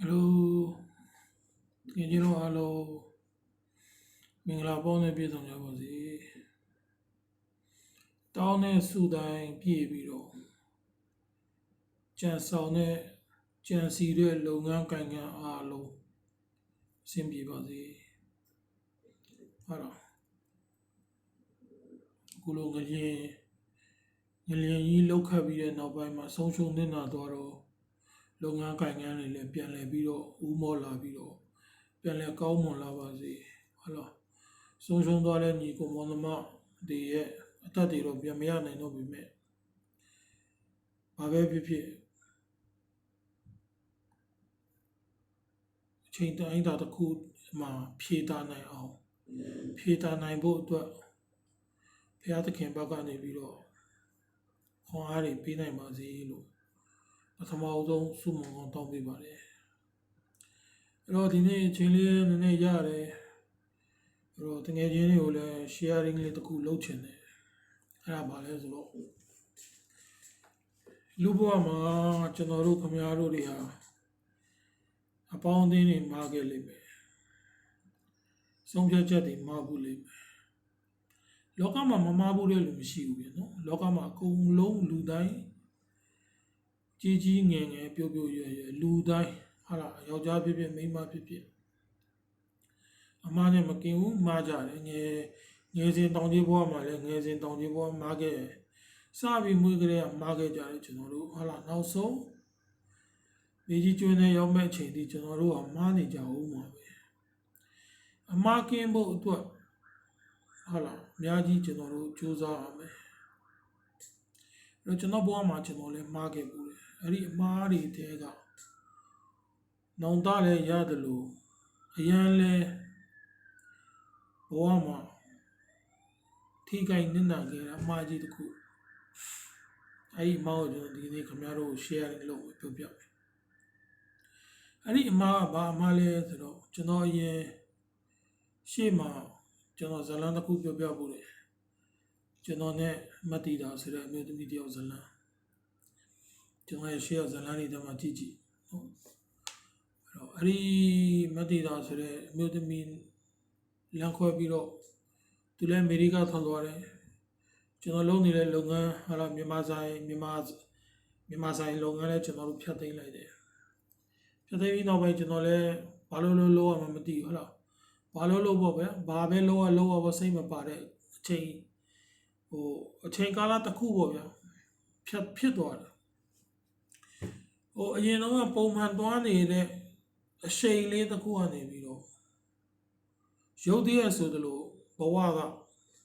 ဟယ်လိုတကယ်ကြီးတော့အားလုံးမင်္ဂလာပေါင်းနဲ့ပြည့်စုံကြပါစေတောင်းတဲ့စုတိုင်းပြည့်ပြီးတော့ကြံဆောင်တဲ့ကြံစီတဲ့လုပ်ငန်းကိုင်ငံအားလုံးအဆင်ပြေပါစေဟုတ်တော့အခုလိုငလျင်ငလျင်ကြီးလောက်ခတ်ပြီးတဲ့နောက်ပိုင်းမှာဆုံးရှုံးနေတာတော့တော့ လုပ်ငန်းကိုင်ငန်းတွေလည်းပြန်လည်ပြီးတော့ဦးမော့လာပြီးတော့ပြန်လည်ကောင်းမွန်လာပါစေဟုတ်လားဆုံးရှုံးသွားတဲ့ညီကိုမောင်နှမတွေရဲ့အသက်တွေတော့ပြန်မရနိုင်တော့ပြီမဲ့ဘာပဲဖြစ်ဖြစ်အချိန်တိုင်းတာတစ်ခုမှာဖြေတာနိုင်အောင်ဖြေတာနိုင်ဖို့အတွက်ဘုရားသခင်ဘက်ကနေပြီးတော့ခွန်အားတွေပေးနိုင်ပါစေလို့ ပထမအဆုံးစုမုံအောင်တောင်းပေးပါတယ်အဲ့တော့ဒီနေ့အချိန်လေးနည်းနည်းရတယ်အဲ့တော့တကယ်ချင်းတွေကိုလည်း sharing လေးတစ်ခုလုပ်ချင်တယ်အဲ့ဒါပါလဲဆိုတော့လူဘဝမှာကျွန်တော်တို့ခင်ဗျားတို့တွေဟာအပေါင်းအသင်းတွေမှာခဲ့လိမ့်မယ်ဆုံးဖြတ်ချက်တွေမှာဘူးလိမ့်မယ်လောကမှာမမှားဘူးတဲ့လူမရှိဘူးပြန်နော်လောကမှာအကုန်လုံးလူတိုင်း ကြီးကြီးငယ်ငယ်ပြို့ပြို့ရွယ်ရွယ်လူတိုင်းဟာလာယောက်ျားဖြစ်ဖြစ်မိန်းမဖြစ်ဖြစ်အမားနဲ့မกินဘူးမှားကြတယ်ငယ်ငယ်စဉ်တောင်ကြီးဘဝမှာလည်းငယ်စဉ်တောင်ကြီးဘဝမှားခဲ့တယ်စပြီးမွေးကလေးကမှားခဲ့ကြတယ်ကျွန်တော်တို့ဟာလာနောက်ဆုံးမိကြီးကျွန်းနဲ့ရောက်မဲ့အချိန်ဒီကျွန်တော်တို့ကမှားနေကြဦးမှာပဲအမားကင်းဖို့အတွက်ဟာလာအများကြီးကျွန်တော်တို့စူးစမ်းရမယ်အဲ့တော့ကျွန်တော်ဘဝမှာကျွန်တော်လည်းမှားခဲ့ဘူးတယ် အဲ့ဒီအမားတွေတဲကနောင်တလည်းရတယ်လို့အရန်လဲဘဝမှာထိခိုက်နစ်နာခဲ့တာအမှားကြီးတစ်ခုအဲ့ဒီအမားကိုကျွန်တော်ဒီနေ့ခင်ဗျားတို့ share လုပ်ပြောပြမယ်အဲ့ဒီအမားကဘာအမားလဲဆိုတော့ကျွန်တော်အရင်ရှေ့မှာကျွန်တော်ဇလန်းတစ်ခုပြောပြဖို့တယ်ကျွန်တော်နဲ့မတ်တီတာဆိုတဲ့အမျိုးသမီးတယောက်ဇလန်း ကျွန်တော်ရဲ့ရှေ့ဇလန်းလေးတမှာကြည့်ကြည့်ဟုတ်အဲ့တော့အဲ့ဒီမတ်တီတာဆိုတဲ့အမျိုးသမီးလမ်းခွဲပြီးတော့သူလည်းအမေရိကထောင်သွားတယ်ကျွန်တော်လုပ်နေတဲ့လုပ်ငန်းဟာလာမြန်မာဆိုင်မြန်မာမြန်မာဆိုင်လုပ်ငန်းလည်းကျွန်တော်တို့ဖြတ်သိမ်းလိုက်တယ်ဖြတ်သိမ်းပြီးနောက်ပိုင်းကျွန်တော်လည်းဘာလို့လို့လုပ်ရမှမသိဘူးဟုတ်လားဘာလို့လို့ပေါ့ဗျာဘာပဲလုပ်ရလုပ်ရပေါ့စိတ်မပါတဲ့အချိန်ဟိုအချိန်ကာလတစ်ခုပေါ့ဗျာဖြတ်ဖြစ်သွားတယ် ဟိုအရင်တော့ကပုံမှန်သွားနေတဲ့အရှိန်လေးတစ်ခုကနေပြီးတော့ရုပ်တရက်ဆိုသလိုဘဝက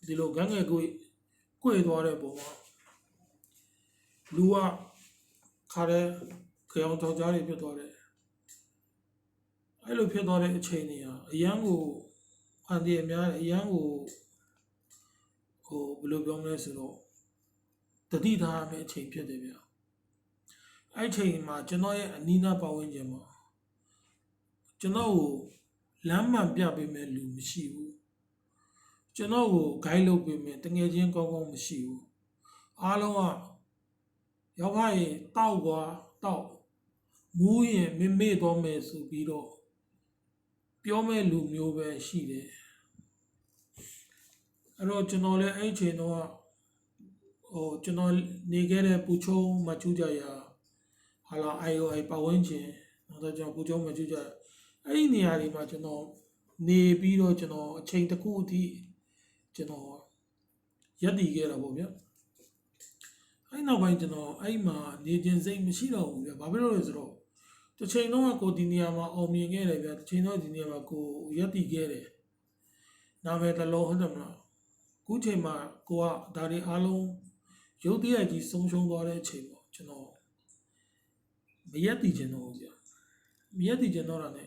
ဒီလိုဂန်းငယ်ကိုကိုယ်သွားတဲ့ပုံကလူကခါတဲ့ကြောင်ကြောင်ကြားတွေဖြစ်သွားတယ်အဲ့လိုဖြစ်သွားတဲ့အချိန်တွေဟာအရန်ကိုအန်ဒီအများတယ်အရန်ကိုဟိုဘယ်လိုပြောမလဲဆိုတော့တတိထားရမယ့်အချိန်ဖြစ်တယ်ဗျာ အဲ့ချိန်မှာကျွန်တော်ရဲ့အနီးနားပတ်ဝန်းကျင်မှာကျွန်တော်ကိုလမ်းမှန်ပြပေးမဲ့လူမရှိဘူးကျွန်တော်ကိုဂိုင်းလုပ်ပေးမဲ့တငယ်ချင်းကောင်းကောင်းမရှိဘူးအားလုံးကရောက်ဖရင်တောက်ကွာတောက်မူးရင်မမေ့တော့မယ်ဆိုပြီးတော့ပြောမဲ့လူမျိုးပဲရှိတယ်အဲ့တော့ကျွန်တော်လည်းအဲ့ချိန်တော့ဟိုကျွန်တော်နေခဲ့တဲ့ပူချုံမချူကြရာ ဟာလာ IOI ပတ်ဝန်းကျင်နောက်တော့ကျွန်တော်ပူချုံမချူကြအဲ့ဒီနေရာတွေမှာကျွန်တော်နေပြီးတော့ကျွန်တော်အချိန်တစ်ခုအထိကျွန်တော်ရက်တည်ခဲ့တာပေါ့ဗျာအဲ့နောက်ပိုင်းကျွန်တော်အဲ့မှာနေခြင်းစိတ်မရှိတော့ဘူးဗျာဘာဖြစ်လို့လဲဆိုတော့တစ်ချိန်တော့ကိုဒီနေရာမှာအောင်မြင်ခဲ့တယ်ဗျာတစ်ချိန်တော့ဒီနေရာမှာကိုရက်တည်ခဲ့တယ်နာမည်တလုံးဟုတ်တယ်မလားခုချိန်မှာကိုကဒါတွေအားလုံးရုပ်တရက်ကြီးဆုံးရှုံးသွားတဲ့အချိန်ပေါ့ကျွန်တော် မရက်တည်ခြင်းတော့ဗျာမရက်တည်ခြင်းတော့တာ ਨੇ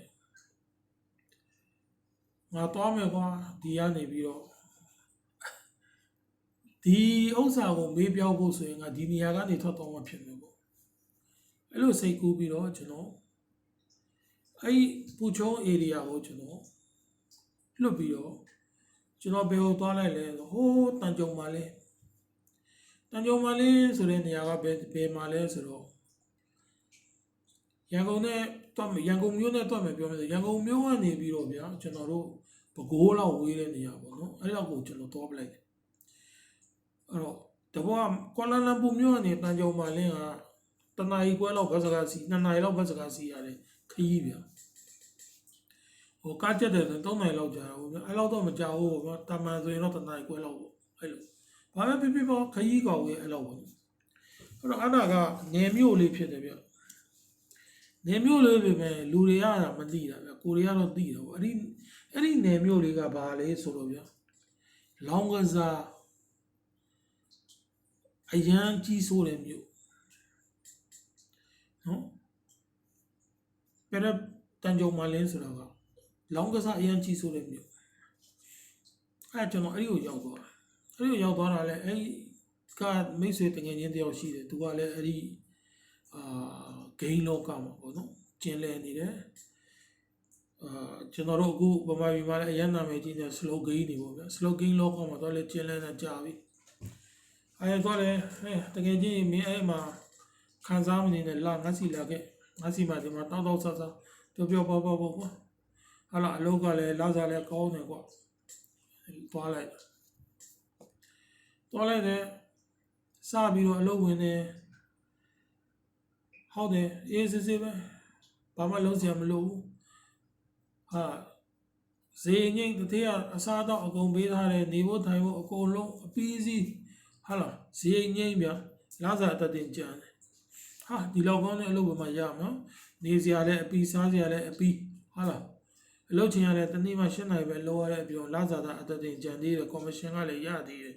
ငါသွားမယ်ကွာဒီကနေပြီးတော့ဒီဥစ္စာကိုမေးပြောဖို့ဆိုရင်ငါဒီနေရာကနေထွက်သွားမှဖြစ်မယ်ပေါ့အဲ့လိုစိတ်ကူးပြီးတော့ကျွန်တော်အဲ့ဒီပူချုံ area ကိုကျွန်တော်လွတ်ပြီးတော့ကျွန်တော်ဘယ်ကိုသွားလိုက်လဲဆိုဟိုးတန်ကြုံမှာလဲတန်ကြုံမှာလဲဆိုတဲ့နေရာကဘယ်ဘယ်မှာလဲဆိုတော့ ရန်ကုန်နဲ့တွတ်မယ်ရန်ကုန်မြို့နဲ့တွတ်မယ်ပြောမယ်ဆိုရန်ကုန်မြို့ကနေပြီးတော့ဗျာကျွန်တော်တို့ပဲခူးလောက်ဝေးတဲ့နေရာပေါ့နော်အဲ့လောက်ကိုကျွန်တော်သွားပလိုက်တယ်အဲ့တော့တဘောကကွာလာလမ်ပူမြို့ကနေတန်ကြုံမာလင်းကတနာရီခွဲလောက်ဘတ်စကားစီ2နာရီလောက်ဘတ်စကားစီရတယ်ခရီးဗျာဟိုကားချက်တယ်ဆို3နာရီလောက်ကြာတော့ဗျာအဲ့လောက်တော့မကြာဘူးဗျာတာမန်ဆိုရင်တော့တနာရီခွဲလောက်ပေါ့အဲ့လိုဘာပဲဖြစ်ဖြစ်ပေါ့ခရီးကောင်ဝေးအဲ့လောက်ပေါ့အဲ့တော့အဲ့ဒါကနေမြို့လေးဖြစ်တယ်ဗျာ နေမျိုးလေးပဲပဲလူတွေကတော့မသိတာဗျကိုတွေကတော့သိတယ်ပေါ့အဲ့ဒီအဲ့ဒီနေမျိုးလေးကဘာလဲဆိုတော့ဗျလောင်းကစားအရန်ကြီးဆိုးတဲ့မျိုးနော်ပြရတန်ကြုံမလင်းဆိုတာကလောင်းကစားအရန်ကြီးဆိုးတဲ့မျိုးအဲ့ဒါကျွန်တော်အဲ့ဒီကိုရောက်သွားတာအဲ့ဒီကိုရောက်သွားတာလဲအဲ့ဒီကမိတ်ဆွေတငယ်ချင်းတယောက်ရှိတယ်သူကလည်းအဲ့ဒီအာ ဂိမ်းလောကမှာပေါ့နော်ကျင်လည်နေတယ်အာကျွန်တော်တို့အခုဗမာပြည်မှာလည်းအရင်နာမည်ကြီးတဲ့ slow game တွေပေါ့ဗျာ slow game လောကမှာတော့လည်းကျင်လည်နေကြပြီအဲတော့လည်းဟဲ့တကယ်ကြီးမင်းအဲ့မှာခံစားမနေနဲ့လာငါစီလာခဲ့ငါစီမှာဒီမှာတောက်တောက်ဆဆပြောပြောပေါ့ပေါ့ပေါ့ကွာဟာလာအလုပ်ကလည်းလာစားလည်းကောင်းတယ်ကွာသွားလိုက်သွားလိုက်တယ်စပြီးတော့အလုပ်ဝင်တယ် ဟုတ်တယ်အေးစစ်စစ်ပဲဘာမှလုံးစရာမလိုဘူးဟာဇေငိမ့်တတိယအစားတော့အကုန်ပေးထားတယ်နေဖို့ထိုင်ဖို့အကုန်လုံးအပီးစီးဟာလားဇေငိမ့်ဗျလာစားတတ်တင်ကြံတယ်ဟာဒီလောက်ကောင်းတဲ့အလုပ်ပဲမှရမှာနော်နေစရာလည်းအပီးစားစရာလည်းအပီးဟာလားအလုပ်ချင်ရတဲ့တနေ့မှ၈နိုင်ပဲလောရတဲ့အပြင်လာစားတာအတတ်တင်ကြံသေးတယ်ကော်မရှင်ကလည်းရသေးတယ်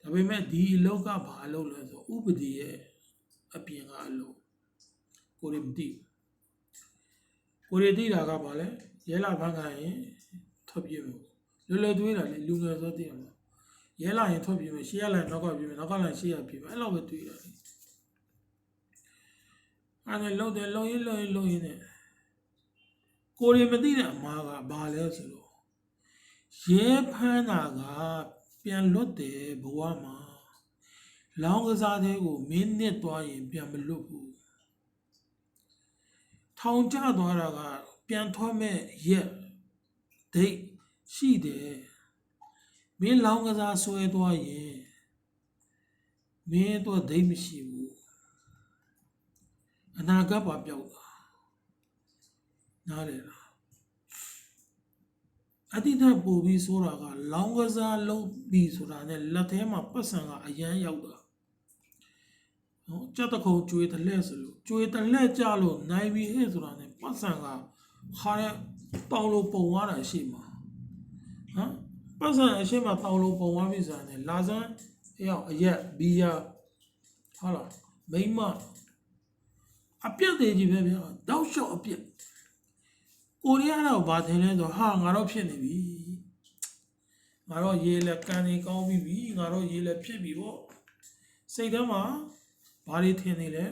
ဒါပေမဲ့ဒီအလုပ်ကဘာအလုပ်လဲဆိုဥပဒေရဲ့အပြင်ကအလုပ် ကိုရီမသိဘူးကိုရီသိတာကဘာလဲရဲလာဖန်ခံရင်ထွက်ပြေးမယ်လွယ်လွယ်သွေးတာလေလူငယ်ဆိုသိရမှာရဲလာရင်ထွက်ပြေးမယ်ရှေ့ရလိုက်နောက်ကပြေးမယ်နောက်ကလိုက်ရှေ့ရပြေးမယ်အဲ့လိုပဲတွေးတာလေအဲ့ဒါလုံးတယ်လုံးရင်လုံးရင်လုံးရင်နဲ့ကိုရီမသိတဲ့အမားကဘာလဲဆိုတော့ရဲဖမ်းတာကပြန်လွတ်တယ်ဘဝမှာလောင်းကစားတဲ့ကိုမင်းနစ်သွားရင်ပြန်မလွတ်ဘူး ထောင်ကျသွားတာကပြန်ထွက်မဲ့ရက်ဒိတ်ရှိတယ်မင်းလောင်းကစားဆွဲသွားရင်မင်းတော့ဒိတ်မရှိဘူးအနာဂတ်ပါပြောက်တာနားလေလားအတိတ်ကပူပြီးဆိုတာကလောင်းကစားလုံးပြီးဆိုတာနဲ့လက်ထဲမှာပတ်စံကအရန်ရောက်တာနော်ကြက်တခုံကျွေးတလက်ဆိုလို့ ကျွေးတလက်ကြလို့နိုင်ပြီဟဲ့ဆိုတာနဲ့ပတ်စံကခါတဲ့တောင်လိုပုံသွားတာရှိမှာဟမ်ပတ်စံအရှိမတောင်လိုပုံသွားပြီဆိုတာနဲ့လာစမ်းအရောက်အရက်ဘီယာဟာလားမိမအပြက်သေးကြီးပဲဗျာတောက်လျှောက်အပြက်ကိုရီးယားတော့ဘာထင်လဲဆိုဟာငါတော့ဖြစ်နေပြီငါတော့ရေလက်ကန်နေကောင်းပြီပြီငါတော့ရေလက်ဖြစ်ပြီပေါ့စိတ်ထဲမှာဘာတွေထင်နေလဲ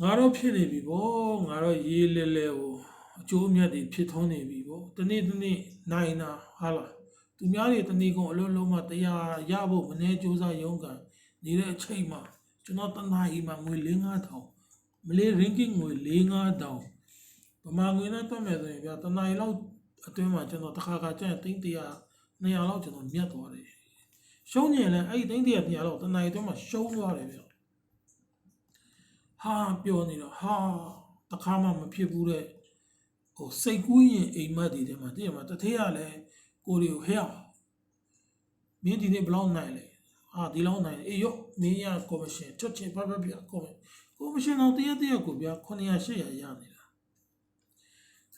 ငါတော့ဖြစ်နေပြီပေါ့ငါတော့ရေလဲလဲဟိုအကျိုးအမြတ်တွေဖြစ်ထွန်းနေပြီပေါ့တနေ့တနေ့နိုင်တာဟာလားသူများတွေတနေ့ကုန်အလုံးလုံးမှတရားရဖို့မနေစူးစမ်းရုန်းကန်နေတဲ့အချိန်မှာကျွန်တော်တနားကြီးမှာငွေ၄5000မလေး ranking ငွေ၄5000ဗမာငွေနဲ့တွက်မယ်ဆိုရင်ဗျာတနားရီလောက်အတွင်းမှာကျွန်တော်တစ်ခါခါကျရင်တိန်း100 200လောက်ကျွန်တော်မြတ်သွားတယ်ရှုံးညင်လဲအဲ့ဒီတိန်း100 200လောက်တနားရီအတွင်းမှာရှုံးသွားတယ်ဗျာ ဟာပြောနေတော့ဟာတခါမှမဖြစ်ဘူးတဲ့ဟိုစိတ်ကူးရင်အိမ်မက်တွေထဲမှာတည့်ရမှာတထေးရလဲကိုရီကိုဟဲ့အောင်မင်းဒီနေ့ဘယ်လောက်နိုင်လဲအာဒီလောက်နိုင်အေးရောမင်းရကော်မရှင်ချက်ချင်းဖတ်ဖတ်ပြကော်မကော်မရှင်တော့တရက်တရက်ကိုဗျာ900 800ရနေတာ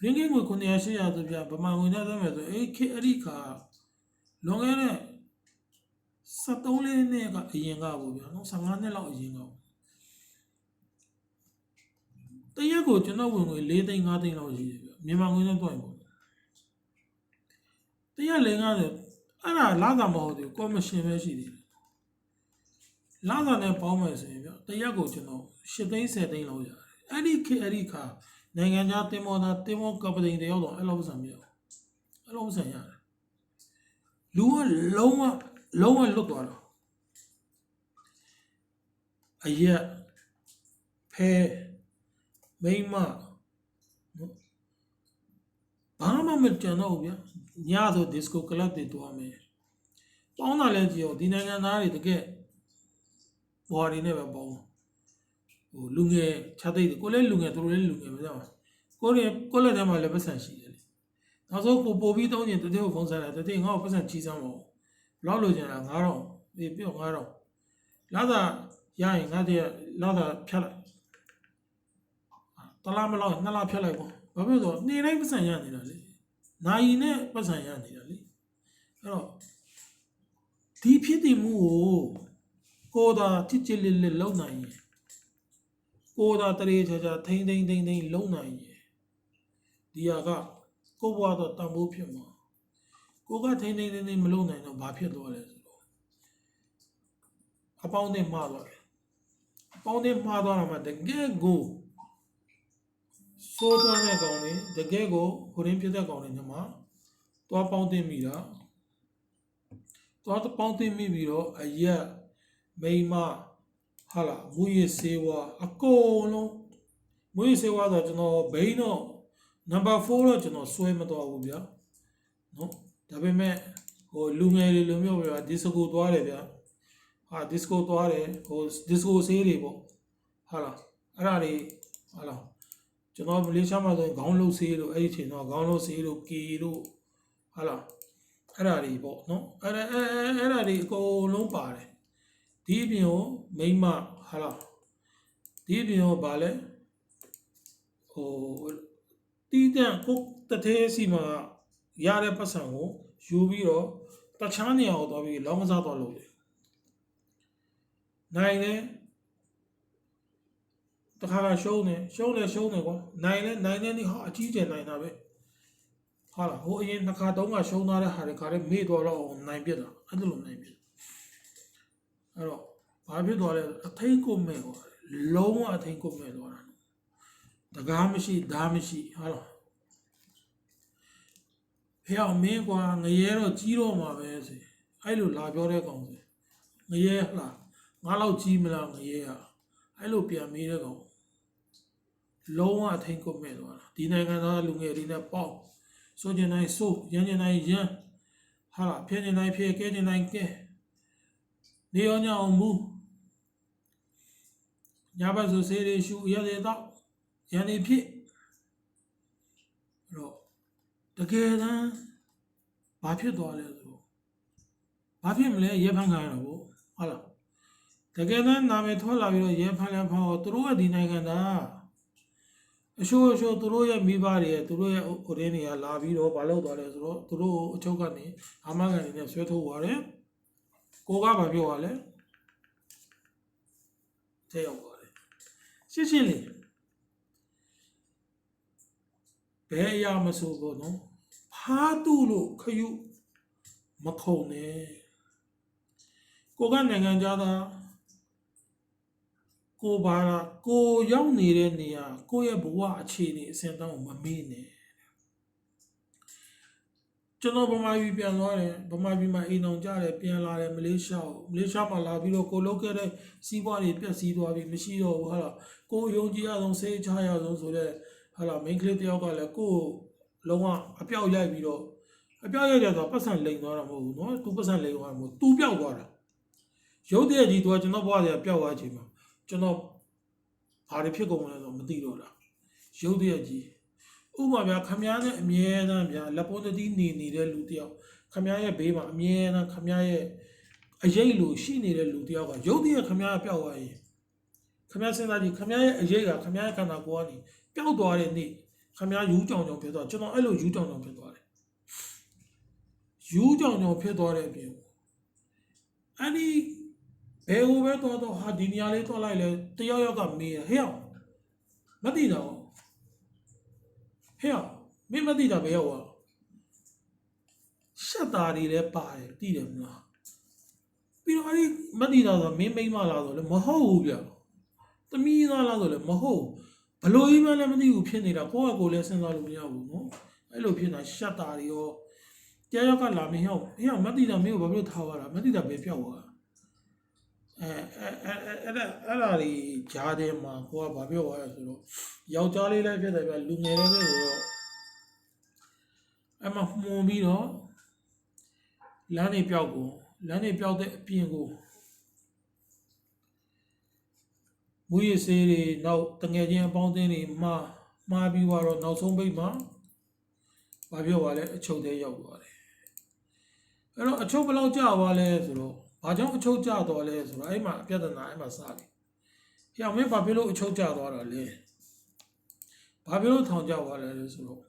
ရင်းကင်းကို900 800ဆိုဗျာဗမာငွေနဲ့သမယ်ဆိုအေးခေအဲ့ဒီခါလွန်ခဲ့တဲ့73လေးနှစ်ကအရင်ကပေါ့ဗျာနော်15နှစ်လောက်အရင်ကပေါ့ တရက်ကိုကျွန်တော်ဝင်ငွေ4သိန်း5သိန်းလောက်ရှိတယ်ဗျမြန်မာငွေနဲ့တွက်ရင်ပေါ့တရက်450အဲ့ဒါလာတာမဟုတ်ဘူးကော်မရှင်ပဲရှိသေးတယ်လာတာနဲ့ပေါင်းမယ်ဆိုရင်ဗျတရက်ကိုကျွန်တော်8သိန်း10သိန်းလောက်ရတယ်အဲ့ဒီခေအဲ့ဒီခါနိုင်ငံခြားတင်မောသားတင်မောကပတိန်တယောက်တော့အဲ့လိုပတ်စံမရဘူးအဲ့လိုပတ်စံရတယ်လူကလုံးဝလုံးဝလွတ်သွားတော့အရက်ဖဲ မိန်းမနော်ဘာမှမကြံတော့ဘူးဗျာညဆိုဒီစကိုကလပ်တွေတွားမယ်ပေါင်းတာလဲကြည့်အောင်ဒီနိုင်ငံသားတွေတကယ်ဘွားတွေနဲ့ပဲပေါင်းဟိုလူငယ်ခြားသိတယ်ကိုလည်းလူငယ်သူတို့လည်းလူငယ်ပဲကြောက်ကိုလည်းကိုလည်းတည်းမှာလည်းပတ်စံရှိတယ်လေနောက်ဆုံးကိုပို့ပြီးတောင်းရင်တတိယဖုန်းဆက်လာတတိယငါ့ကိုပတ်စံချီးစမ်းပါဦးဘလောက်လိုချင်တာ9000ဒီပြော9000လာသာရရင်ငါတည်းလာသာဖြတ်လိုက် တလားမလောက်နှစ်လားဖြတ်လိုက်ပေါ့ဘာဖြစ်လို့နေတိုင်းပတ်စံရနေတာလေနိုင်နဲ့ပတ်စံရနေတာလေအဲ့တော့ဒီဖြစ်တည်မှုကိုကိုယ်သာချစ်ချစ်လေးလေးလုံနိုင်ရင်ကိုယ်သာတရေချာချာထိမ့်ထိမ့်ထိမ့်ထိမ့်လုံနိုင်ရင်ဒီဟာကကိုယ့်ဘဝတော့တန်ဖိုးဖြစ်မှာကိုကထိမ့်ထိမ့်ထိမ့်ထိမ့်မလုံနိုင်တော့ဘာဖြစ်သွားလဲဆိုတော့အပေါင်းနဲ့မှားသွားတယ်အပေါင်းနဲ့မှားသွားတာမှတကယ်ကို စိုးသွမ်းတဲ့ကောင်တွေတကယ်ကိုဟိုရင်းပြတဲ့ကောင်တွေညမှာသွားပေါင်းတင်မိတာသွားပေါင်းတင်မိပြီးတော့အရက်မိန်းမဟာလာမူရည်စေဝါအကုန်လုံးမူရည်စေဝါတော့ကျွန်တော်ဘိန်းတော့နံပါတ်4တော့ကျွန်တော်ဆွဲမသွားဘူးဗျာနော်ဒါပေမဲ့ဟိုလူငယ်တွေလိုမျိုးဗျာဒီစကိုသွားတယ်ဗျာဟာဒီစကိုသွားတယ်ဟိုဒီစကိုဆေးတွေပေါ့ဟာလာအဲ့ဒါတွေဟာလာ ကျွန်တော်မလေးရှားမှာဆိုရင်ခေါင်းလုံးဆေးလို့အဲ့ဒီချိန်တော့ခေါင်းလုံးဆေးလို့ကီလို့ဟာလာအဲ့ဒါတွေပေါ့နော်အဲ့ဒါအဲ့အဲ့ဒါတွေအကုန်လုံးပါတယ်ဒီအပြင်ကိုမိမဟာလာဒီအပြင်ကိုဗာလဲဟိုတီးတန့်ကိုတထဲစီမှာရတဲ့ပတ်စံကိုယူပြီးတော့တခြားနေရာကိုသွားပြီးလောင်းကစားသွားလို့တယ်နိုင်လဲ တခါကရှုံးနေရှုံးနေရှုံးနေကွာနိုင်လဲနိုင်နေနေဟာအကြီးကျယ်နိုင်တာပဲဟာလားဟိုအရင်တစ်ခါတုန်းကရှုံးသွားတဲ့ဟာတွေခါလေးမေ့သွားတော့နိုင်ပြစ်တာအဲ့ဒါလိုနိုင်ပြစ်အဲ့တော့ဘာဖြစ်သွားလဲအထိတ်ကိုမဲ့သွားတယ်လုံးဝအထိတ်ကိုမဲ့သွားတာတကားမရှိဓာမရှိဟာလားဖះမင်းကွာငရဲတော့ကြီးတော့မှာပဲစီအဲ့လိုလာပြောတဲ့ကောင်စီငရဲဟလားငါလောက်ကြီးမလားငရဲဟာအဲ့လိုပြန်မေးတဲ့ကောင် လုံးဝအထိန်ကိုမဲ့သွားတာဒီနိုင်ငံသားလူငယ်တွေနဲ့ပေါ့ဆိုကျင်တိုင်းဆိုရမ်းကျင်တိုင်းရမ်းဟာလားဖျက်ကျင်တိုင်းဖျက်ကဲကျင်တိုင်းကဲနေရောညအောင်မူညဘက်ဆိုစေးတွေရှူရတဲ့တော့ရန်နေဖြစ်အဲ့တော့တကယ်တမ်းဘာဖြစ်သွားလဲဆိုတော့ဘာဖြစ်မလဲရဲဖန်ခံရတာပေါ့ဟုတ်လားတကယ်တမ်းနာမည်ထွက်လာပြီးတော့ရဲဖန်လဲဖန်တော့သူတို့ကဒီနိုင်ငံသား အရှိုးအရှိုးသူတို့ရဲ့မိဘတွေရဲ့သူတို့ရဲ့ဟိုရင်းတွေကလာပြီးတော့မလုပ်သွားလဲဆိုတော့သူတို့အချုပ်ကနေအာမခံနေနဲ့ဆွဲထုတ်သွားတယ်ကိုကဘာပြောရလဲတဲ့ရောက်သွားတယ်ရှင်းရှင်းလေးဘယ်အရာမဆိုပေါ့နော်ဖားသူလို့ခရုမခုံနဲ့ကိုကနိုင်ငံသား ကိုဘာသာကိုရောက်နေတဲ့နေရာကိုရဲ့ဘဝအခြေအနေအစဉ်တောင်းမမေ့နဲ့ကျွန်တော်ဗမာပြည်ပြန်သွားတယ်ဗမာပြည်မှာအိမ်အောင်ကြတယ်ပြန်လာတယ်မလေးရှားကိုမလေးရှားမှာလာပြီးတော့ကိုလုတ်ခဲ့တဲ့စီးပွားတွေပြက်စီးသွားပြီးမရှိတော့ဘူးဟာလားကိုယုံကြည်ရဆုံးစေချရဆုံးဆိုတဲ့ဟာလားမိန်းကလေးတယောက်ကလည်းကိုလုံးဝအပြောက်ရိုက်ပြီးတော့အပြောက်ရိုက်ကြတော့ပတ်စံလိန်သွားတာမဟုတ်ဘူးနော်သူပတ်စံလိန်သွားတာမဟုတ်သူပြောက်သွားတာရုပ်တရက်ကြီးသူကကျွန်တော်ဘဝတည်းပြောက်သွားချိန်မှာ ကျွန်တော်ဘာတွေဖြစ်ကုန်လဲဆိုမသိတော့တာရုပ်တရက်ကြီးဥပမာဗျာခမားနဲ့အမြဲတမ်းဗျာလက်ပေါ်တတိနေနေတဲ့လူတယောက်ခမားရဲ့ဘေးမှာအမြဲတမ်းခမားရဲ့အရေးလိုရှိနေတဲ့လူတယောက်ကရုပ်တရက်ခမားကပြောက်သွားရင်ခမားစဉ်းစားကြည့်ခမားရဲ့အရေးကခမားရဲ့ခန္ဓာကိုယ်ကနေပျောက်သွားတဲ့နေ့ခမားယူကြောင်ကြောင်ဖြစ်သွားကျွန်တော်အဲ့လိုယူကြောင်ကြောင်ဖြစ်သွားတယ်ယူကြောင်ကြောင်ဖြစ်သွားတဲ့အပြင်အဲ့ဒီ ဘယ်ဟိုပဲတော့တော့ဟာဒီနေရာလေးတော့လိုက်လဲတယောက်ယောက်ကမေးတယ်ဟဲ့အောင်မသိတော့ဟဲ့အောင်မင်းမသိတာဘယ်ရောက်อ่ะရှက်သားတွေလည်းပါတယ်သိတယ်မလားပြီးတော့အဲ့ဒီမသိတာဆိုမင်းမိမလားဆိုလည်းမဟုတ်ဘူးဗျသမီးသားလားဆိုလည်းမဟုတ်ဘလို့ကြီးမှလည်းမသိဘူးဖြစ်နေတာကိုယ့်အကိုလည်းစဉ်းစားလို့မရဘူးနော်အဲ့လိုဖြစ်နေတာရှက်သားတွေရောတရားရောက်ကလာမင်းဟောက်ဟေ့မသိတာမင်းကိုဘာဖြစ်လို့ထားရတာမသိတာပဲပြောက်သွား အဲအဲအဲအဲ့ဒါအဲ့ဒါတွေဂျားတယ်မှာကိုကဘာပြောသွားလဲဆိုတော့ယောက်ျားလေးလည်းဖြစ်တယ်ဗျလူငယ်လည်းဖြစ်ဆိုတော့အဲ့မှာမှုန်ပြီးတော့လမ်းနေပြောက်ကိုလမ်းနေပြောက်တဲ့အပြင်ကိုမူရည်စေးတွေနောက်တငယ်ချင်းအပေါင်းအသင်းတွေမှာမှားပြီးတော့နောက်ဆုံးပိတ်မှာဘာပြောသွားလဲအချုပ်သေးရောက်သွားတယ်အဲ့တော့အချုပ်ဘယ်လောက်ကြာသွားလဲဆိုတော့ ဘာကြောင့်အချုပ်ကြာသွားလဲဆိုတော့အဲ့မှာအပြဿနာအဲ့မှာစပြီ။ဟဲ့မင်းဘာဖြစ်လို့အချုပ်ကြာသွားတာလဲ။ဘာဖြစ်လို့ထောင်ကျသွားလဲဆိုတော့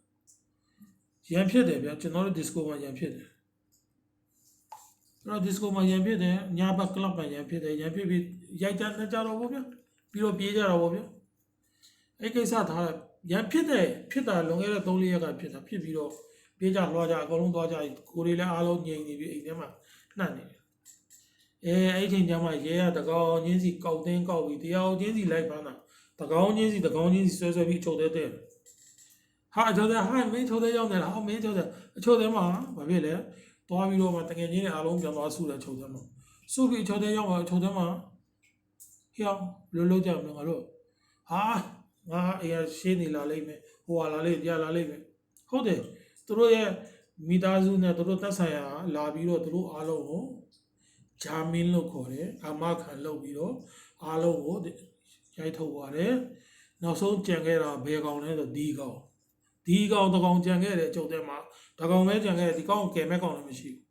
ရန်ဖြစ်တယ်ဗျာကျွန်တော်တို့ disco မှာရန်ဖြစ်တယ်။အဲ့တော့ disco မှာရန်ဖြစ်တယ်ညဘက် club မှာရန်ဖြစ်တယ်ရန်ဖြစ်ပြီးရိုက်ကြနေကြတော့ဗောဗျာပြီးတော့ပြေးကြတော့ဗောဗျာအဲ့ကိစ္စထားရန်ဖြစ်တယ်ဖြစ်တာလွန်ခဲ့တဲ့3-4ရက်ကဖြစ်တာဖြစ်ပြီးတော့ပြေးကြလွှားကြအကုန်လုံးသွားကြကိုယ်တွေလည်းအားလုံးငြိမ်နေပြီးအိမ်ထဲမှာနှံ့နေတယ် အဲအဲ့ချိန်ကျမှရဲရတကောင်ချင်းစီကောက်တင်းကောက်ပြီးတရားချင်းစီလိုက်ပန်းတာတကောင်ချင်းစီတကောင်ချင်းစီဆွဲဆွဲပြီးအချုပ်သေးတယ်ဟာအချုပ်သေးဟာမင်းချုပ်သေးရောက်နေလားဟောမင်းချုပ်သေးအချုပ်သေးမှာဘာဖြစ်လဲသွားပြီးတော့မှတကယ်ချင်းတွေအားလုံးပြန်သွားဆုတယ်ချုပ်သေးမှာဆုပြီးအချုပ်သေးရောက်မှာအချုပ်သေးမှာဟျောလို့လို့ကြမယ်ငါတို့ဟာငါအေးရှင်းနေလာလိမ့်မယ်ဟိုဟာလာလိမ့်တရားလာလိမ့်မယ်ဟုတ်တယ်သူတို့ရဲ့မိသားစုနဲ့သူတို့သက်ဆိုင်ရာလာပြီးတော့သူတို့အားလုံးကို ဂျာမင်းလို့ခေါ်တယ်အာမခံလုပ်ပြီးတော့အားလုံးကိုရိုက်ထုတ်သွားတယ်နောက်ဆုံးကြံခဲ့တာဘယ်ကောင်လဲဆိုဒီကောင်ဒီကောင်တကောင်ကြံခဲ့တယ်ကျုပ်တဲ့မှာတကောင်ပဲကြံခဲ့တယ်ဒီကောင်ကိုကယ်မဲ့ကောင်လည်းမရှိဘူး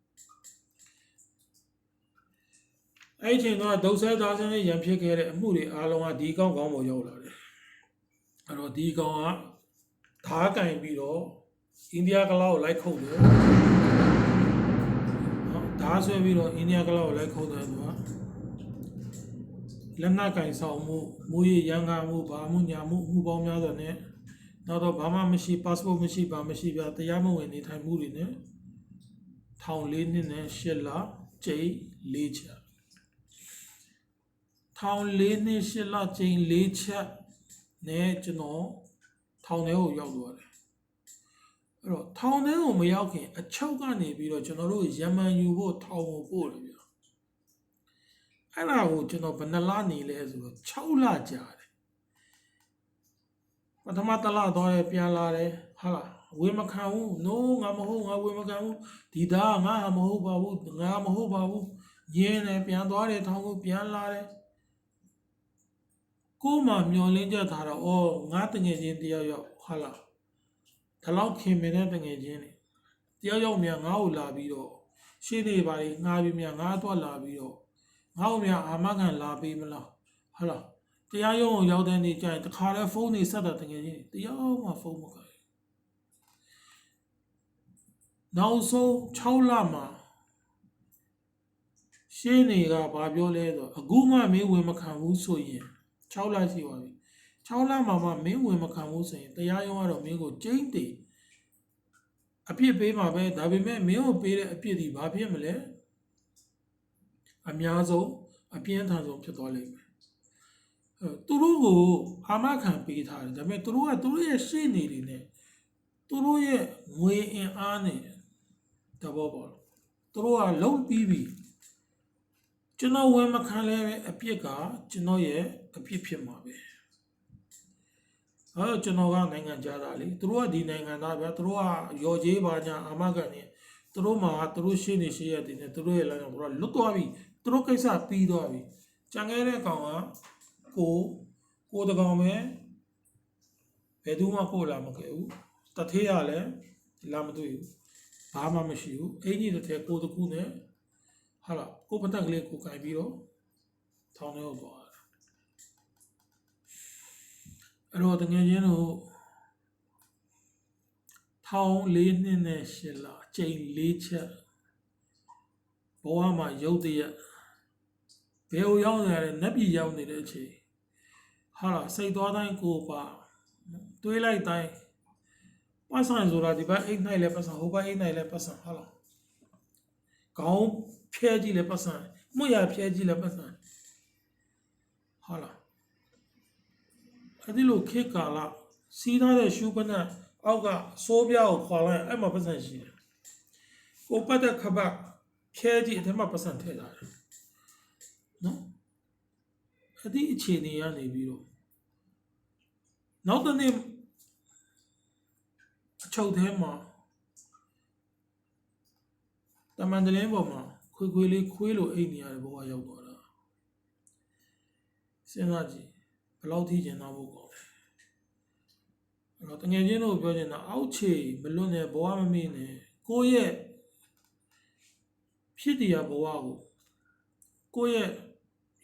အဲ့ဒီချိန်တော့ဒုစဲသားစင်းနဲ့ရံဖြစ်ခဲ့တဲ့အမှုတွေအားလုံးကဒီကောင်ကောင်းပေါ်ရောက်လာတယ်အဲ့တော့ဒီကောင်ကဓားကင်ပြီးတော့အိန္ဒိယကလောက်ကိုလိုက်ခုတ်တယ်နော် ဓားဆွဲပြီးတော့အိန္ဒိယကလောက်ကိုလိုက်ခုတ်တယ်သူကလက်နက်ကင်ဆောင်မှုမူရရန်ကာမှုဘာမှုညာမှုမှုပေါင်းများစွာနဲ့နောက်တော့ဘာမှမရှိ passport မရှိဘာမရှိပြတရားမဝင်နေထိုင်မှုတွေနဲ့ထောင်လေးနှစ်နဲ့ရှစ်လကျိတ်လေးချက်ထောင်လေးနှစ်ရှစ်လကျိတ်လေးချက်နဲ့ကျွန်တော်ထောင်ထဲကိုရောက်သွားတယ် အဲ့တော့ထောင်ထဲကိုမရောက်ခင် အချုပ်ကနေပြီးတော့ကျွန်တော်တို့ယမန်ယူဖို့ထောင်ကိုပို့တယ်ဗျာအဲ့ဒါကိုကျွန်တော်ဘယ်နှလနေလဲဆိုတော့6လကြာတယ်ပထမတစ်လသွားရပြန်လာတယ်ဟာလားဝေမခံဘူး no ငါမဟုတ်ငါဝေမခံဘူးဒီသားငါမဟုတ်ပါဘူးငါမဟုတ်ပါဘူးညင်းတယ်ပြန်သွားတယ်ထောင်ကိုပြန်လာတယ်ကိုမှမျောလင်းကြထားတော့ဩငါတငယ်ချင်းတယောက်ယောက်ဟာလား ဒီလောက်ခင်မင်တဲ့တငယ်ချင်းတွေတယောက်ယောက်မြန်ငါ့ကိုလာပြီးတော့ရှင်းနေပါလေငါပြီးမြန်ငါတော့လာပြီးတော့ငါ့ကိုမြန်အာမခံလာပေးမလားဟာလားတရားရုံးကိုရောက်တဲ့နေ့ကျရင်တခါလဲဖုန်းနေဆက်တာတကယ်ချင်းတရားမှဖုန်းမကိုင်နောက်ဆုံး6လမှာရှင်းနေကဘာပြောလဲဆိုအခုမှမင်းဝင်မခံဘူးဆိုရင်6လရှိပါပြီ 6လမှာမှမင်းဝင်မခံဘူးဆိုရင်တရားရုံးကတော့မင်းကိုကျိမ့်တယ်အပြစ်ပေးမှာပဲဒါပေမဲ့မင်းကိုပေးတဲ့အပြစ်ဒီဘာဖြစ်မလဲအများဆုံးအပြင်းထန်ဆုံးဖြစ်သွားလိမ့်မယ်အဲသူတို့ကိုအာမခံပေးထားတယ်ဒါပေမဲ့သူတို့ကသူတို့ရဲ့ရှေ့နေတွေနဲ့သူတို့ရဲ့ငွေအင်အားနဲ့တဘောပေါ်သူတို့ကလုံးပြီးပြီကျွန်တော်ဝင်မခံလဲပဲအပြစ်ကကျွန်တော်ရဲ့အပြစ်ဖြစ်မှာပဲ အဲကျွန်တော်ကနိုင်ငံသားလေသူတို့ကဒီနိုင်ငံသားပဲသူတို့ကရော်ကြီးပါညာအာမခံနေသူတို့မှာသူတို့ရှေ့နေရှေ့ရတဲ့နဲ့သူတို့ရဲ့လမ်းကြောင်းသူတို့လွတ်သွားပြီသူတို့ကိစ္စပြီးသွားပြီကြံခဲ့တဲ့ကောင်ကကိုကိုတကောင်ပဲဘယ်သူမှကိုလာမခဲ့ဘူးတထေးရလည်းလာမတွေ့ဘူးဘာမှမရှိဘူးအင်ကြီးတစ်ထည်ကိုတခုနဲ့ဟာလာကိုပတက်ကလေးကိုကင်ပြီးတော့ထောင်းထဲကိုသွားတာ အဲ့တော့တကယ်ချင်းတို့ထောင်းလေးနှစ်နဲ့ရှစ်လအချိန်လေးချက်ဘဝမှာရုပ်တရက်ဘယ်ဟိုရောက်နေရလဲနက်ပြည်ရောက်နေတဲ့အချိန်ဟာလာစိတ်သွားတိုင်းကိုပါတွေးလိုက်တိုင်းပတ်စံဆိုတာဒီဘက်အိတ်နိုင်လဲပတ်စံဟိုဘက်အိတ်နိုင်လဲပတ်စံဟာလာခေါင်းဖျဲကြည့်လဲပတ်စံမှုရဖျဲကြည့်လဲပတ်စံဟာလာ အဲ့ဒီလိုခေတ်ကာလစီးထားတဲ့ရှူးပနက်အောက်ကစိုးပြားကိုခွာလိုက်အဲ့မှာပတ်စံရှိတယ်ကိုပတ်တဲ့ခပတ်ဖျဲကြည့်အထက်မှာပတ်စံထည့်ထားတယ်နော်အဲ့ဒီအခြေအနေကနေပြီးတော့နောက်တစ်နေ့အချုပ်ထဲမှာတမန်တလင်းပေါ်မှာခွေခွေလေးခွေးလိုအိတ်နေရတဲ့ဘဝရောက်သွားတာစဉ်းစားကြည့်ဘ ယ်လောက်ထိကျင်တော့ဖို့ကောင်းလဲအဲ့တော့တငယ်ချင်းတို့ပြောချင်တာအောက်ခြေမလွတ်နဲ့ဘဝမမေ့နဲ့ကိုယ့်ရဲ့ဖြစ်တရားဘဝကိုကိုယ့်ရဲ့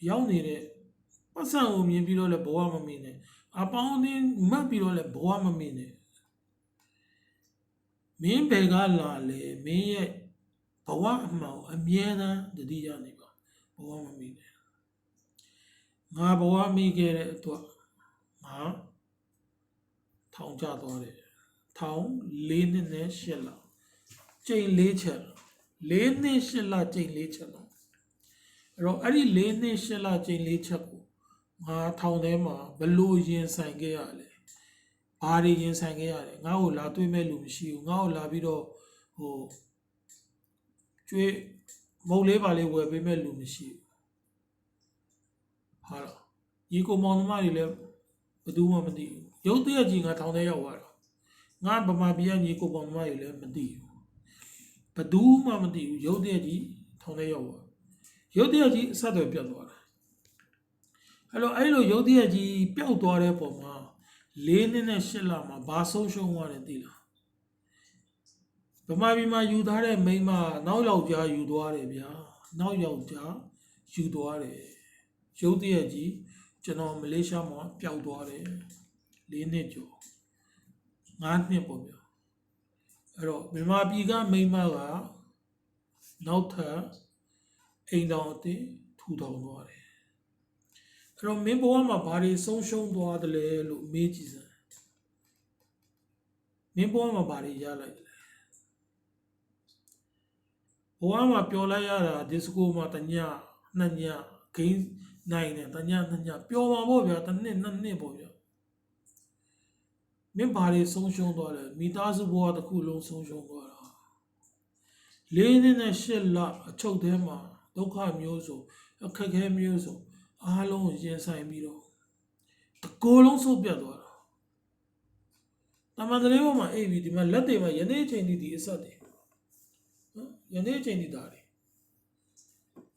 ရောက်နေတဲ့ပတ်စံကိုမြင်ပြီးတော့လည်းဘဝမမေ့နဲ့အပေါင်းအသင်းမှတ်ပြီးတော့လည်းဘဝမမေ့နဲ့မင်းဘယ်ကလာလဲမင်းရဲ့ဘဝအမှောင်အမြဲတမ်းတတိယနေပါဘဝမမေ့နဲ့ ငါဘဝမေ့ခဲ့တဲ့အတွက်ငါထောင်ကျသွားတယ်ထောင်၄နှစ်နဲ့၈လကျိန်၄ချက်၄နှစ်၈လကျိန်၄ချက်တော့အဲ့တော့အဲ့ဒီ၄နှစ်၈လကျိန်၄ချက်ကိုငါထောင်ထဲမှာဘလို့ရင်ဆိုင်ခဲ့ရလဲဘာတွေရင်ဆိုင်ခဲ့ရလဲငါ့ကိုလာတွေးမဲ့လူမရှိဘူးငါ့ကိုလာပြီးတော့ဟိုကျွေးမုတ်လေးပါလေးဝယ်ပေးမဲ့လူမရှိဘူး ဟာလားညီကိုမောင်နှမတွေလည်းဘယ်သူမှမသိဘူးရုပ်တရက်ကြီးငါထောင်ထဲရောက်သွားတာငါဗမာပြည်ကညီကိုမောင်နှမတွေလည်းမသိဘူးဘယ်သူမှမသိဘူးရုပ်တရက်ကြီးထောင်ထဲရောက်သွားရုပ်တရက်ကြီးအဆက်အသွယ်ပြတ်သွားတာအဲ့လိုအဲ့လိုရုပ်တရက်ကြီးပျောက်သွားတဲ့ပုံမှာ၄နှစ်နဲ့၈လမှာဘာဆုံးရှုံးသွားတယ်သိလားဗမာပြည်မှာယူထားတဲ့မိန်းမနောက်ယောက်ျားယူသွားတယ်ဗျာနောက်ယောက်ျားယူသွားတယ် ရုပ်တရက်ကြီးကျွန်တော်မလေးရှားမှာပျောက်သွားတယ်၄နှစ်ကျော်၅နှစ်ပေါ့ဗျာအဲ့တော့မြန်မာပြည်ကမိန်းမကနောက်ထပ်အိမ်တော်အသစ်ထူထောင်သွားတယ်အဲ့တော့မင်းဘဝမှာဘာတွေဆုံးရှုံးသွားတယ်လဲလို့မေးကြည့်စမ်းမင်းဘဝမှာဘာတွေရလိုက်လဲဘဝမှာပျော်လိုက်ရတာဒီစကိုမှာတညနှစ်ညဂိမ်း နိုင်တယ်တညနှစ်ညပျော်ပါပေါ့ဗျာတစ်နှစ်နှစ်နှစ်ပေါ့ဗျာမင်းဘာတွေဆုံးရှုံးသွားလဲမိသားစုဘဝတစ်ခုလုံးဆုံးရှုံးသွားတာလေးနှစ်နဲ့ရှစ်လအချုပ်ထဲမှာဒုက္ခမျိုးစုံအခက်အခဲမျိုးစုံအားလုံးကိုရင်ဆိုင်ပြီးတော့တကိုယ်လုံးဆုတ်ပြတ်သွားတာတမန်တလေးဘုံမှာအိပ်ပြီးဒီမှာလက်တွေမှာယနေ့ချိန်ဒီဒီအဆက်တွေနော်ယနေ့ချိန်ဒီဒါတွေ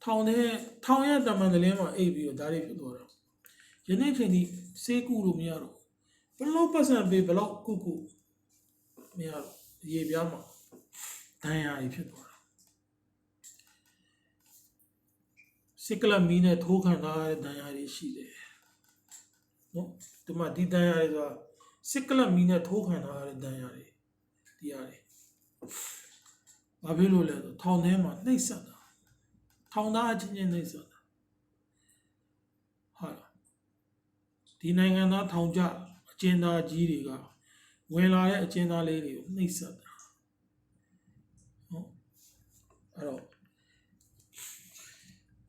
ထောင်ထဲထောင်ရဲ့တမန်တလေးမှာအိပ်ပြီးတော့ဒါတွေဖြစ်သွားတာယနေ့ချိန်ဒီစေးကူလို့မရတော့ဘလောက်ပတ်စံပေးဘလောက်ကုကုမရတော့ရေပြားမှာဒဏ်ရာတွေဖြစ်သွားတာစစ်ကလမီနဲ့ထိုးခံထားတဲ့ဒဏ်ရာတွေရှိတယ်နော်ဒီမှာဒီဒဏ်ရာတွေဆိုတာစစ်ကလမီနဲ့ထိုးခံထားတဲ့ဒဏ်ရာတွေဒီရတယ်ဘာဖြစ်လို့လဲဆိုထောင်ထဲမှာနှိပ်စက်တာ ထောင်သားအချင်းချင်းနှိပ်စက်တာဟာလားဒီနိုင်ငံသားထောင်ကြအကျဉ်းသားကြီးတွေကဝင်လာတဲ့အကျဉ်းသားလေးတွေကိုနှိပ်စက်တာဟုတ်အဲ့တော့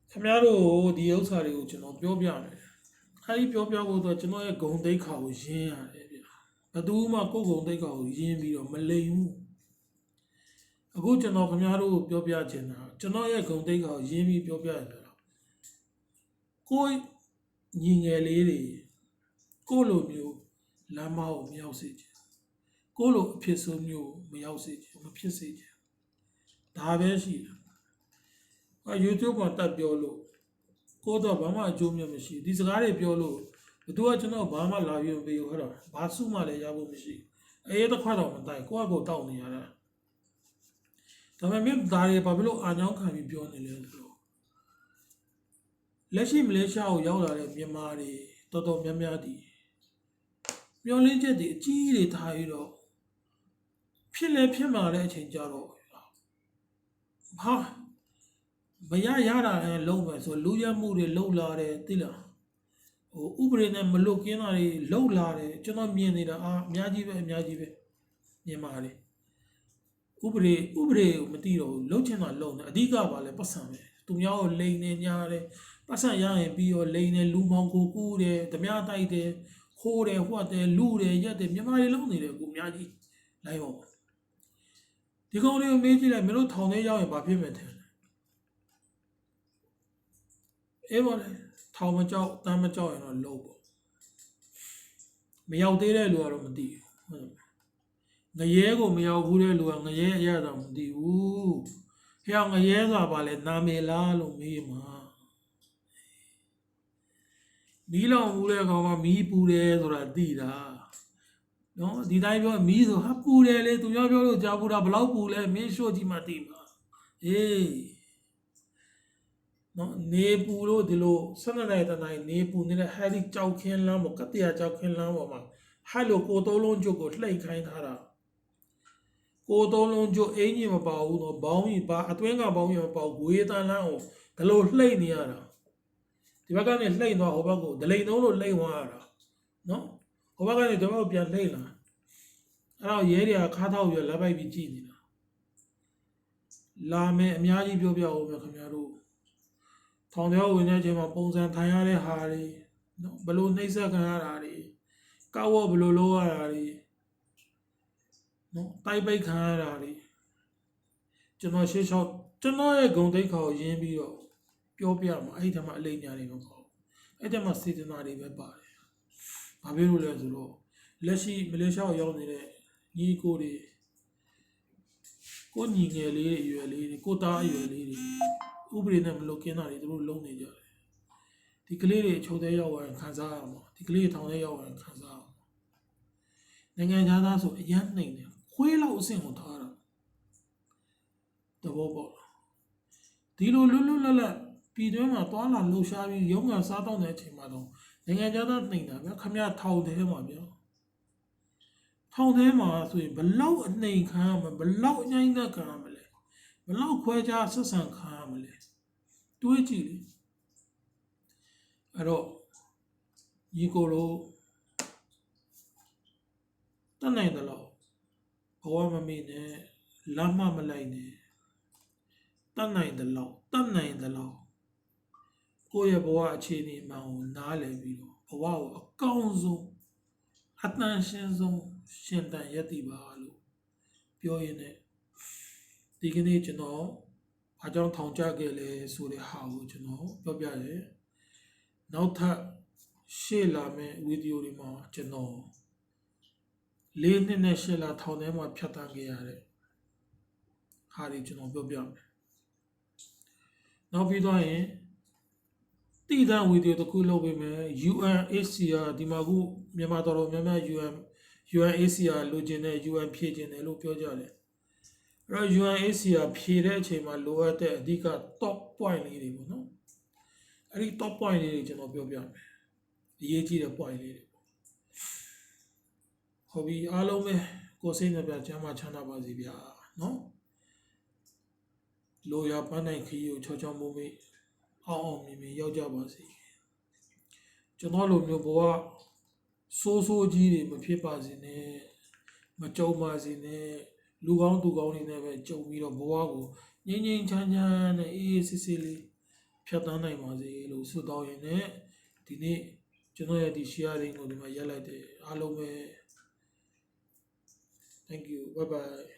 ခင်ဗျားတို့ဒီဥစ္စာတွေကိုကျွန်တော်ပြောပြမယ်အဲဒီပြောပြဖို့တော့ကျွန်တော်ရဲ့ဂုံတိတ်ခါကိုရင်းရတယ်ဗျဘယ်သူမှကိုယ်ဂုံတိတ်ခါကိုရင်းပြီးတော့မလိမ်ဘူးအခုကျွန်တော်ခင်ဗျားတို့ကိုပြောပြချင်တာ ကျွန်တော်ရဲ့ဂုံတိတ်ခါကိုရင်းပြီးပြောပြရတာကိုယ်ညီငယ်လေးတွေကိုယ့်လိုမျိုးလမ်းမကိုမရောက်စေချင်ကိုယ့်လိုအဖြစ်ဆိုးမျိုးမရောက်စေချင်မဖြစ်စေချင်ဒါပဲရှိတယ်အ YouTube မှာတက်ပြောလို့ကိုတော့ဘာမှအကျိုးမြတ်မရှိဘူးဒီစကားတွေပြောလို့ဘသူကကျွန်တော်ဘာမှလာပြီးမပေးဘူးဟဲ့တော့ဘာစုမှလည်းရဖို့မရှိဘူးအေးတစ်ခွက်တော့မတိုက်ကိုယ့်အကိုတောက်နေရတာ ဒါပေမဲ့ဒါတွေဘာဖြစ်လို့အာညောင်းခံပြီးပြောနေလဲဆိုတော့လက်ရှိမလေးရှားကိုရောက်လာတဲ့မြန်မာတွေတော်တော်များများဒီမျောလင်းချက်တွေအကြီးတွေထားပြီးတော့ဖြစ်လဲဖြစ်မှာတဲ့အချိန်ကြတော့ဟာမရရတာလည်းလုံးမယ်ဆိုလူရမှုတွေလှုပ်လာတယ်သိလားဟိုဥပဒေနဲ့မလွတ်ကင်းတာတွေလှုပ်လာတယ်ကျွန်တော်မြင်နေတာအာအများကြီးပဲအများကြီးပဲမြင်ပါတယ် ဥပဒေဥပဒေကိုမသိတော့ဘူးလှုပ်ချင်တာလှုပ်နေအဓိကပါလဲပတ်စံပဲသူများကိုလိန်နေညာတယ်ပတ်စံရရင်ပြီးတော့လိန်နေလူမောင်ကိုကူးတယ်ဓမြတိုက်တယ်ခိုးတယ်ဟွက်တယ်လူတယ်ရက်တယ်မြန်မာတွေလုံးနေတယ်ကိုအများကြီးလိုက်ပါဒီကောင်လေးကိုမေးကြည့်လိုက်မင်းတို့ထောင်ထဲရောက်ရင်ဘာဖြစ်မယ်ထင်လဲအေးပါလေထောင်မကြောက်တမ်းမကြောက်ရင်တော့လုံးပေါ့မရောက်သေးတဲ့လူကတော့မသိဘူးဟုတ်တယ် ငရဲကိုမရောက်ဘူးတဲ့လူကငရဲအရသာမသိဘူးဟဲ့ငရဲဆိုတာဘာလဲနာမည်လားလို့မေးမှာမီးလောင်ဘူးတဲ့ကောင်ကမီးပူတယ်ဆိုတာသိတာနော်ဒီတိုင်းပြောမီးဆိုဟာပူတယ်လေသူပြောပြောလို့ကြားဘူးတာဘလောက်ပူလဲမင်းရှို့ကြည့်မှသိမှာအေးနော်နေပူလို့ဒီလို12နိုင်တနိုင်နေပူနေတဲ့ဟဲဒီကြောက်ခင်းလမ်းပေါ်ကတ္တရာကြောက်ခင်းလမ်းပေါ်မှာဟဲ့လို့ကိုသုံးလုံးကျုပ်ကိုလှိတ်ခိုင်းထားတာ ကိုသုံးလုံးကျုပ်အင်ကြီးမပါဘူးတော့ဘောင်းကြီးပါအတွင်းကဘောင်းကြီးမပေါ့ဂွေးတန်းလမ်းကိုဒီလိုလှိတ်နေရတာဒီဘက်ကနေလှိတ်သွားဟိုဘက်ကိုဒလိန်သုံးလို့လှိတ်သွားရတာနော်ဟိုဘက်ကနေဒီဘက်ကိုပြန်လှိတ်လာအဲ့တော့ရဲတွေကခါးထောက်ပြီးလက်ပိုက်ပြီးကြည့်နေတာလာမယ်အများကြီးပြောပြအောင်ပဲခင်ဗျားတို့ထောင်ထဲဝင်တဲ့အချိန်မှာပုံစံထိုင်ရတဲ့ဟာတွေနော်ဘလို့နှိမ့်ဆက်ခံရတာတွေကောက်ဝဘလို့လုပ်ရတာတွေ နော်တိုက်ပိတ်ခံရတာတွေကျွန်တော်ရှေ့လျှောက်ကျွန်တော်ရဲ့ဂုံတိတ်ခါကိုရင်းပြီးတော့ပြောပြမှာအဲ့ဒီထဲမှာအလိညာတွေမပေါ့အဲ့ဒီထဲမှာစေတနာတွေပဲပါတယ်။ဘာဖြစ်လို့လဲဆိုတော့လက်ရှိမလေးရှားကိုရောက်နေတဲ့ညီကိုတွေကိုညီငယ်လေးတွေအရွယ်လေးတွေကိုသားအရွယ်လေးတွေဥပဒေနဲ့မလုကင်းတာတွေသူတို့လုံးနေကြတယ်ဒီကလေးတွေချုပ်သေးရောက်ဝင်ခံစားရမှာဒီကလေးတွေထောင်သေးရောက်ဝင်ခံစားရမှာနိုင်ငံသားဆိုအရန်နှိမ်တယ် ခွေးလောက်အဆင့်ကိုထားတာတဘောပေါက်လားဒီလိုလွတ်လွတ်လပ်လပ်ပြည်တွင်းမှာသွားလာလှုပ်ရှားပြီးရုံးကန်စားတော့တဲ့အချိန်မှာတော့နိုင်ငံသားနှိမ်တာဗျခမရထောင်သေးမှာဗျထောင်သေးမှာဆိုရင်ဘလောက်အနှိမ်ခံရမလဲဘလောက်အညိုင်းသက်ခံရမလဲဘလောက်ခွဲခြားဆက်ဆံခံရမလဲတွေးကြည့်လေအဲ့တော့ညီကိုတို့တတ်နိုင်တယ်လို့ ဘဝမမေ့နဲ့လမ်းမမလိုက်နဲ့တတ်နိုင်တယ်လို့တတ်နိုင်တယ်လို့ကိုယ့်ရဲ့ဘဝအခြေအနေမှန်ကိုနားလည်ပြီးတော့ဘဝကိုအကောင်းဆုံးအတန်ရှင်းဆုံးရှင်တန်ရည်တည်ပါလို့ပြောရင်းနဲ့ဒီကနေ့ကျွန်တော်။ဘာကြောင့်ထောင်ကျခဲ့လဲဆိုတဲ့ဟာကိုကျွန်တော်ပြောပြရဲ။နောက်ထပ်ရှေ့လာမယ့်ဗီဒီယိုတွေမှာကျွန်တော် လေးနှစ်နဲ့ရှေ့လာထောင်ထဲမှာဖြတ်တန်းခဲ့ရတဲ့ဟာတွေကျွန်တော်ပြောပြမယ်။နောက်ပြီးတော့ရင်တည်တံ့ဗီဒီယိုတစ်ခုလုပ်ပေးမယ် UNHCR ဒီမှာခုမြန်မာတော်တော်များများ UN UNHCR လိုချင်တဲ့ UN ဖြည့်ချင်တယ်လို့ပြောကြတယ်။အဲ့တော့ UNHCR ဖြည့်တဲ့အချိန်မှာလိုအပ်တဲ့အဓိက top point လေးတွေပေါ့နော်အဲ့ဒီ top point လေးတွေကျွန်တော်ပြောပြမယ်အရေးကြီးတဲ့ point လေးတွေပေါ့ ဟောပြီအားလုံးပဲကိုယ်စိတ်နှပြချမ်းသာချမ်းသာပါစေဗျာနော်လိုရပန်းနိုင်ခီးကိုချောချောမုံမေးအောင်အောင်မြင်မြင်ရောက်ကြပါစေကျွန်တော်လိုမျိုးဘဝဆိုးဆိုးကြီးတွေမဖြစ်ပါစေနဲ့မကြုံပါစေနဲ့လူကောင်းသူကောင်းတွေနဲ့ပဲကြုံပြီးတော့ဘဝကိုငြိမ်းငြိမ်းချမ်းချမ်းနဲ့အေးအေးဆေးဆေးလေးဖြတ်သန်းနိုင်ပါစေလို့ဆုတောင်းရင်းနဲ့ဒီနေ့ကျွန်တော်ရဲ့ဒီ share လေးကိုဒီမှာရက်လိုက်တယ်အားလုံးပဲ thank you. Bye bye